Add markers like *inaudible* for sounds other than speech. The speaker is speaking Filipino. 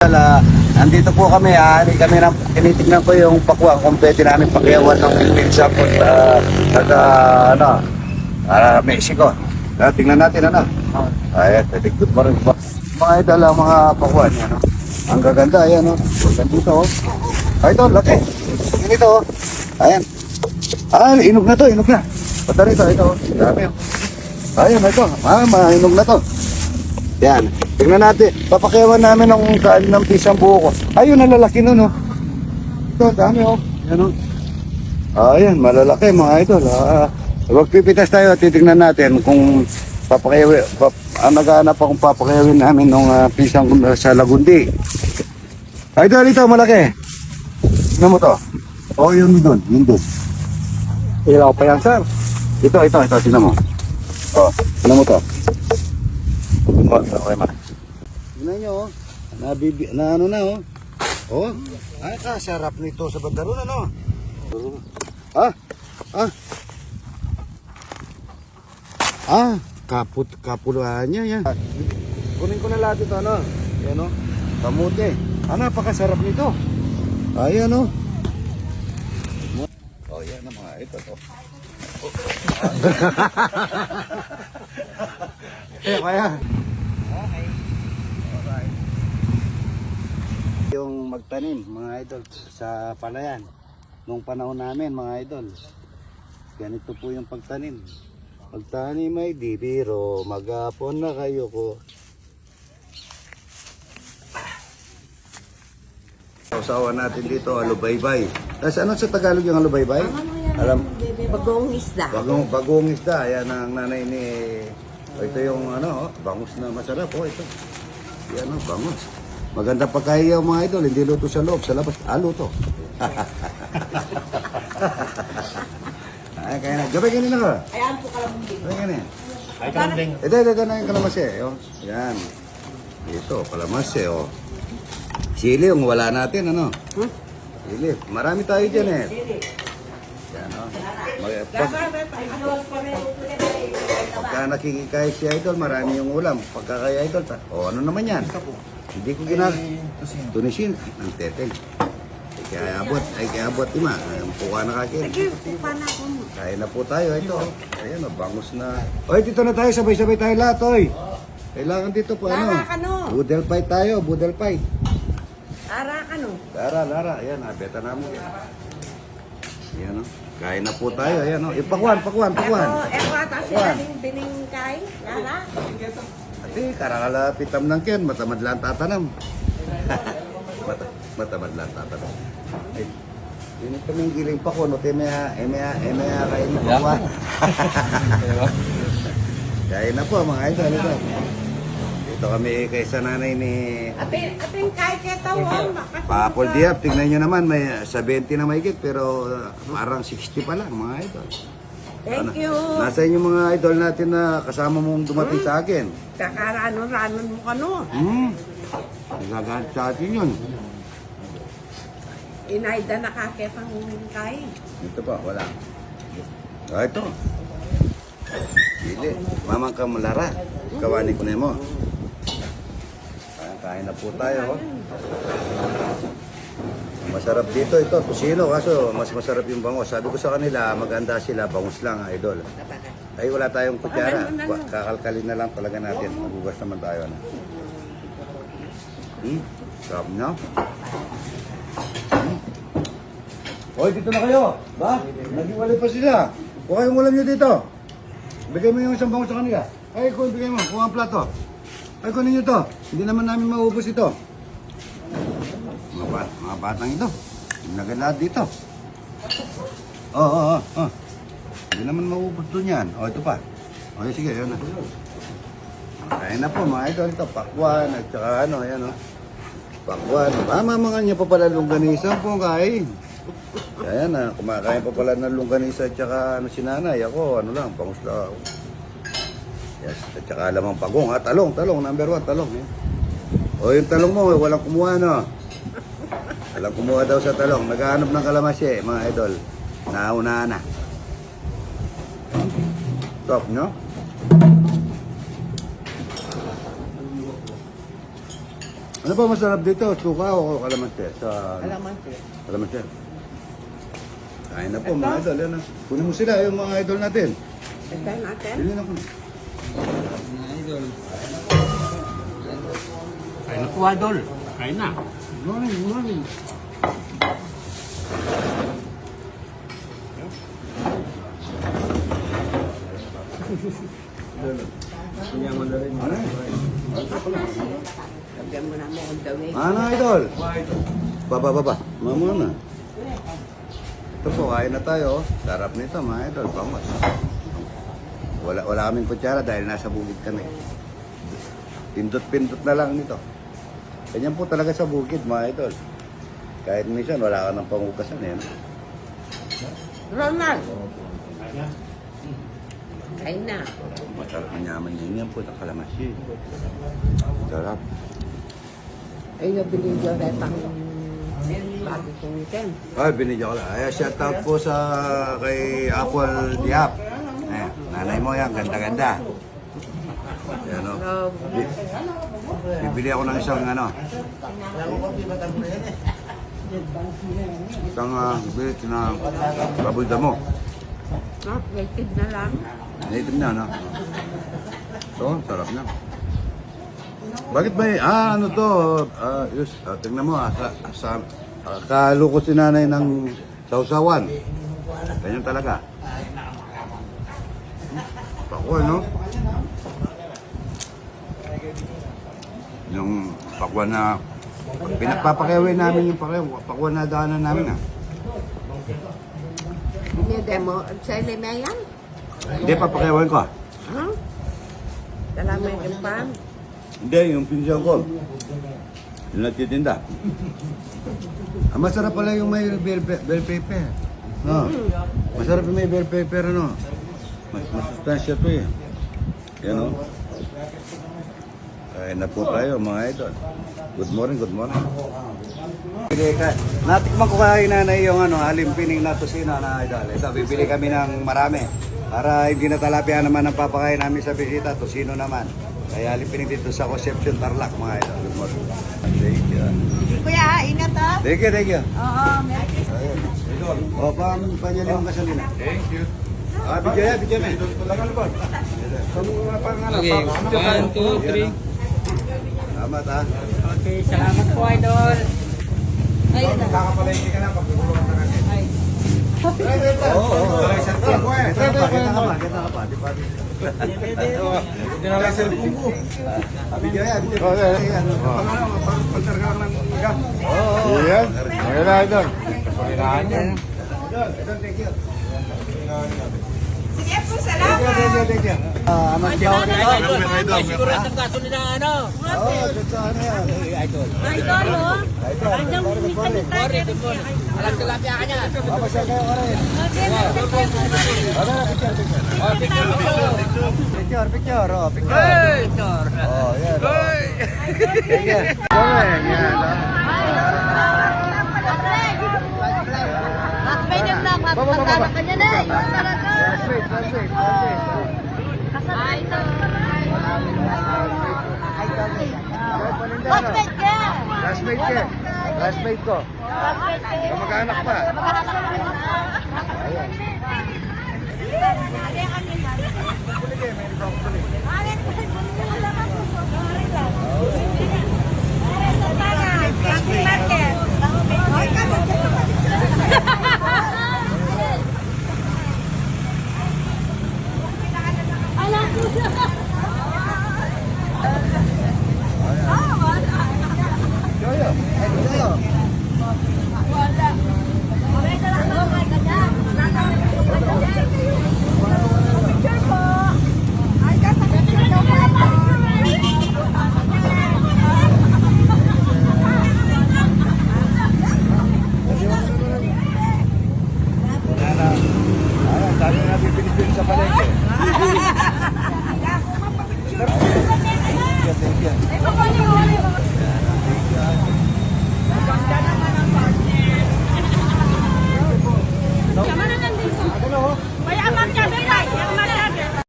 Ala, nandito po kami, aani kami ng, tinitignan ko yung pakwa kung pwede namin pakiyawan ng pinsa po sa, sa, ano, ah, Mexico. Ah, tingnan natin, ano. Ay, pwede good rin po. Mga idol, mga pakwa niya, no. Ang gaganda, ayan, no. Gandito, oh. Ay, ito, laki. Ganito, oh. Ayan. Ah, inog na to, inog na. Punta rito, ito, oh. Dami, oh. Ayan, ito. Ah, mainog na to. Yan. Tingnan natin. Papakiyawan namin ng kain ng pisang buko. Ayun, nalalaki nun, oh. Ito, dami, oh. Yan, oh. Ayan, malalaki, mga idol. Ah, magpipitas tayo at titignan natin kung papakiyawi, pap, ah, naghahanap akong papakiyawin namin ng ah, pisang sa Lagundi. Idol, ito, malaki. Tingnan mo to. Oh, yun dun, yun dun. Ilaw pa yan, sir. Ito, ito, ito, tingnan mo. Oh, tingnan mo to. Oh, okay, ma. Tingnan nyo, oh. Nabibi, na ano na, oh. Oh, ay, kasarap nito sa bandaron, ano? Ah, ah. Ah, kaput, kapuluhan niya, yan. Kunin ko na lahat ito, ano? Yan, oh. Kamuti. Ah, napakasarap nito. Ayan, oh. Oh, yan ang mga ito, to. Eh, kaya. Yung magtanim, mga idol, sa palayan. Nung panahon namin, mga idol. Ganito po yung pagtanim. Pagtanim ay di biro, magapon na kayo ko. Usawa natin dito, alubaybay. Tapos ano sa Tagalog yung alubaybay? Alam, Bagong isda. Bagong, bagong isda, yan ang nanay ni... O, ito yung ano, oh, bangus na masarap. Oh, ito. Yan oh, bangus. Maganda pagkahiyaw mga idol, hindi luto sa loob, sa labas, ah, luto. Ay, *laughs* kaya na. Gabi kanina ka. Ayan po kalamundi. Gabi kanina. Ay, kalambing. Ito, ito, ito na yung kalamansi. Oh. Yan. Ito, kalamansi. Oh. Sili, yung wala natin, ano? Hmm? Sili. Marami tayo dyan eh. Oh. Pag, Pagka nakikikain si Idol, marami yung ulam. Pagka kay Idol, ta, o ano naman yan? Hindi ko ginag... Tunisin. Ang teteng. Ay kaya abot, ay kaya abot ima. Ang puka na kakin. Pupa na po tayo. Ito. Ayan, oh, bangus na. Oy, dito na tayo. Sabay-sabay tayo lahat, oy. Kailangan dito po, ano? Budel fight tayo, budel fight. No. Lara, Lara. Ayan, abeta namin. Ayan, oh. Kain na po tayo. Ayan, oh. Ipakwan, pakwan, pakwan. Eko, eko ata sila ding biningkay. Lara. Ate, karangala pitam ng ken, matamad lang tatanam. *laughs* Mata, matamad lang tatanam. Ay, yun ito may giling pa ko, no, te mea, emea, emea, kain na po ba? *laughs* Kain na po, mga idol, ito. Dito kami kay sa nanay ni Ate, ate kay ketawan. Paapol Diab. Tingnan nyo naman, may 70 na mahigit, pero uh, parang 60 pa lang, mga idol. Thank you. Nasa inyo mga idol natin na kasama mong dumating sa akin. Kakaranon-ranon mo ka no. Hmm. Nagagamit sa atin yun. Inayda na kaketang kay. Ito pa, wala. Ah, ito. Dili. Mamang ka malara. Kawani ko na mo. Kain, na po tayo. Oh. Masarap dito ito, tusino. Kaso mas masarap yung bangus. Sabi ko sa kanila, maganda sila, bangus lang, idol. Ay wala tayong kutsara. Kakalkalin na lang talaga natin. Magugas naman tayo. Ano. Hmm? Sarap na. Hmm. Hoy, dito na kayo. Ba? Naghiwalay pa sila. Kuha yung ulam nyo dito. Bigay mo yung isang bangus sa kanila. Ay, kung bigay mo. Kuha ang plato. Ay, kunin nyo to. Hindi naman namin maubos ito. Mga, bat mga batang ito. Nagad lahat dito. Oo, oo, oo. oo. Hindi naman maubos doon yan. O, ito pa. O, sige, yun na. Kaya na po, mga idol. Ito, pakwan. At saka ano, yan o. Pakwan. Ah, mamangan niya pa pala longganisa po kain. Kaya na, kumakain pa pala ng longganisa at saka ano si nanay. Ako, ano lang, bangus lang ako. Yes, at saka lamang pagong. Ah, talong, talong. Number one, talong. Eh. O, yung talong mo, walang kumuha, no? Walang kumuha daw sa talong. Naghahanap ng kalamasya, mga idol. Nauna na. Top, no? Ano ba masarap dito? Suka o kalamansi? Sa Kalamansi. kalamansi. Kain na po mga idol. Yan na. Kunin mo sila yung mga idol natin. Ito natin. Pili na ko. Kain na po, Idol. Kain na. Morning, morning. Ano? Lagyan mo na mo ang dawin. Ano idol? Baba, baba. Mama na. Ito po, kain na tayo. Sarap nito mga idol. Bangot. Wala, wala kaming kutsara dahil nasa bukid kami. Pindot-pindot na lang nito. Ganyan po talaga sa bukid mga idol. Kahit minsan wala ka ng pangukasan eh. no? Ronald! Kain na. Masarap na yaman yun. Yan po ng kalamansi. Sarap. Ay, nabili ko rin pang bago kong weekend. Ay, binigyan ko lang. Ay, shout out po sa kay Apple Diap. Nanay mo yan, ganda-ganda. Yan o. Love. Bibili ako ng isang ano. Isang uh, bibili na babul damo. No, native na lang. Native na, no? Ito, sarap na. Bakit ba Ah, ano to? Ah, yus, ah, tingnan mo, ah, sa, sa, ah, kalo ko si nanay ng sausawan. Ganyan talaga. Pakwan, no? Yung pakwan na pinagpapakawin namin yung pakwan, pakwan na daanan namin, ah. Binigay mo sa Limayan? Hindi, papakawin ko. ah. Ha? Dala mo yung pan. Hindi, yung pinsan ko. Yung nagtitinda. Ang masarap pala yung may bell, bell pepper. No. Masarap yung may bell pepper, ano. Mas masustansya to eh. Yan o. Kain na po tayo, mga idol. Good morning, good morning. Bili ka. Natikman ko kay nanay yung ano, alimpining na tosino na idol. Ito, bibili kami ng marami. Para hindi na talapia naman ang papakain namin sa bisita, tosino naman. Kaya alimpining dito sa Concepcion Tarlac, mga idol. Good morning. Thank you. Kuya, ingat ha? Thank you, thank you. Oo, Merry Christmas. Ayun. O, pang panyaling gasolina. Thank you. Ah, bigyan yan, bigyan yan. Okay, one, two, three. Salamat ha. Okay, salamat po, Idol. Ayun na. Oo, oo, oo. Kita ka pa, kita ka pa, kita ka pa. Di ba? Ito na lang sa Ah, Bigyan yan, bigyan yan. Oo, oo. Yan. Maganda idol. Niya. Sige po, Thank you, thank you, thank you. Ah, amas niya ako nito. Ay, siguro ang gasolina ano. Oo, dito sa ano yan. Idol. Idol, oh. Ito, Andiyan sorry, minsan sorry. tayo. Alam tilapia ka niya. Papasyal kayo ka rin. Ano, picture, picture. Picture, picture, oh, picture. Idol. Oh, yan. oh. Thank you. Gawin, yan. oh. Mas nakakatana ka niya na eh. Talaga. Classmate, classmate, classmate. Kasabay ito. Classmate Classmate ka. Classmate ka. Classmate ko. Classmate ka. Kamag-anak pa. Magkakasama. Ayan. Ano yung kanina? Bakit?